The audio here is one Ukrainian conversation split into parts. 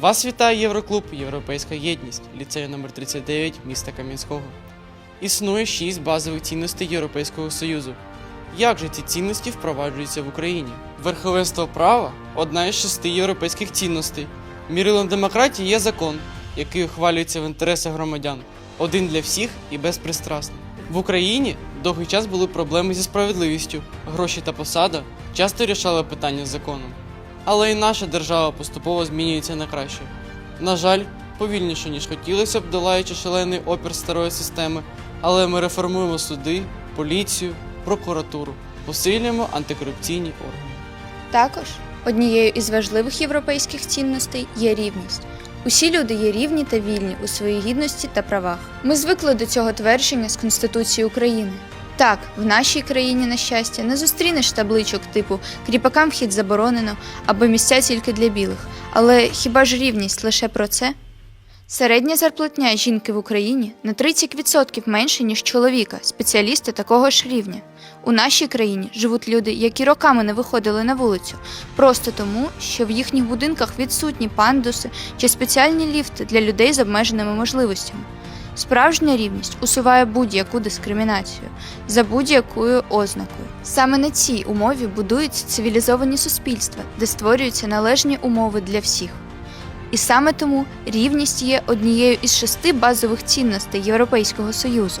Вас вітає Євроклуб Європейська єдність, ліцею номер 39 міста Кам'янського. Існує шість базових цінностей Європейського Союзу. Як же ці цінності впроваджуються в Україні? Верховенство права одна із шести європейських цінностей. Мірилом демократії є закон, який ухвалюється в інтересах громадян, один для всіх і безпристрасний. В Україні довгий час були проблеми зі справедливістю, гроші та посада часто рішали питання з законом. Але і наша держава поступово змінюється на краще. На жаль, повільніше, ніж хотілося б, долаючи шалений опір старої системи, але ми реформуємо суди, поліцію, прокуратуру, посилюємо антикорупційні органи. Також однією із важливих європейських цінностей є рівність. Усі люди є рівні та вільні у своїй гідності та правах. Ми звикли до цього твердження з Конституції України. Так, в нашій країні, на щастя, не зустрінеш табличок типу кріпакам вхід заборонено або місця тільки для білих. Але хіба ж рівність лише про це? Середня зарплатня жінки в Україні на 30% менше, ніж чоловіка, спеціалісти такого ж рівня. У нашій країні живуть люди, які роками не виходили на вулицю, просто тому, що в їхніх будинках відсутні пандуси чи спеціальні ліфти для людей з обмеженими можливостями. Справжня рівність усуває будь-яку дискримінацію за будь-якою ознакою. Саме на цій умові будуються цивілізовані суспільства, де створюються належні умови для всіх. І саме тому рівність є однією із шести базових цінностей Європейського Союзу,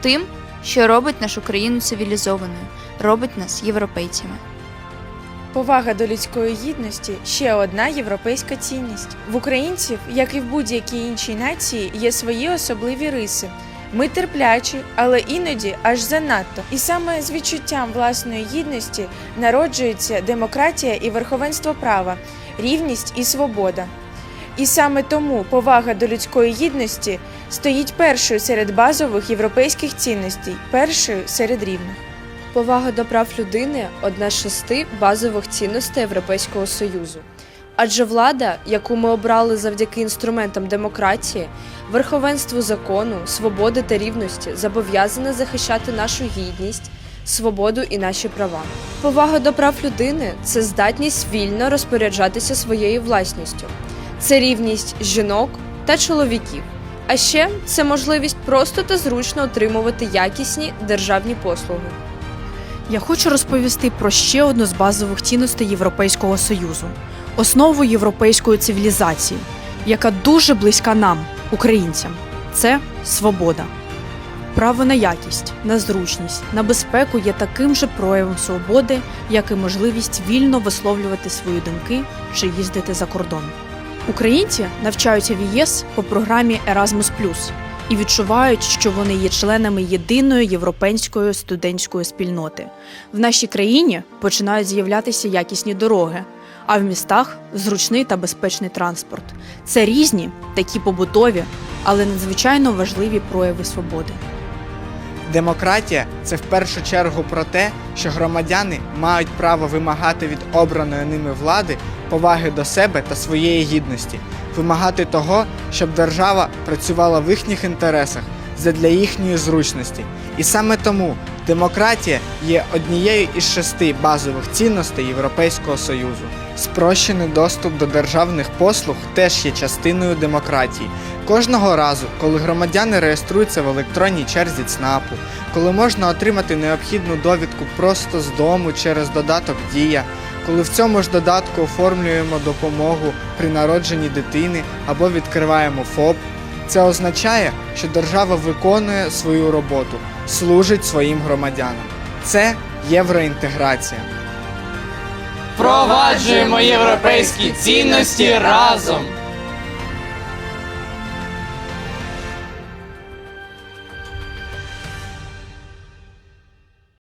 тим, що робить нашу країну цивілізованою, робить нас європейцями. Повага до людської гідності ще одна європейська цінність. В українців, як і в будь-якій іншій нації, є свої особливі риси. Ми терплячі, але іноді аж занадто. І саме з відчуттям власної гідності народжується демократія і верховенство права, рівність і свобода. І саме тому повага до людської гідності стоїть першою серед базових європейських цінностей, першою серед рівних. Повага до прав людини одна з шести базових цінностей Європейського Союзу. Адже влада, яку ми обрали завдяки інструментам демократії, верховенству закону, свободи та рівності, зобов'язана захищати нашу гідність, свободу і наші права. Повага до прав людини це здатність вільно розпоряджатися своєю власністю, це рівність жінок та чоловіків. А ще це можливість просто та зручно отримувати якісні державні послуги. Я хочу розповісти про ще одну з базових цінностей Європейського Союзу основу європейської цивілізації, яка дуже близька нам, українцям. Це свобода. Право на якість, на зручність, на безпеку є таким же проявом свободи, як і можливість вільно висловлювати свої думки чи їздити за кордон. Українці навчаються в ЄС по програмі Erasmus+, і відчувають, що вони є членами єдиної європейської студентської спільноти. В нашій країні починають з'являтися якісні дороги, а в містах зручний та безпечний транспорт. Це різні, такі побутові, але надзвичайно важливі прояви свободи. Демократія це в першу чергу про те, що громадяни мають право вимагати від обраної ними влади поваги до себе та своєї гідності, вимагати того, щоб держава працювала в їхніх інтересах задля їхньої зручності. І саме тому демократія є однією із шести базових цінностей Європейського Союзу. Спрощений доступ до державних послуг теж є частиною демократії. Кожного разу, коли громадяни реєструються в електронній черзі ЦНАПу, коли можна отримати необхідну довідку просто з дому через додаток Дія, коли в цьому ж додатку оформлюємо допомогу при народженні дитини або відкриваємо ФОП, це означає, що держава виконує свою роботу, служить своїм громадянам. Це євроінтеграція. Проваджуємо європейські цінності разом!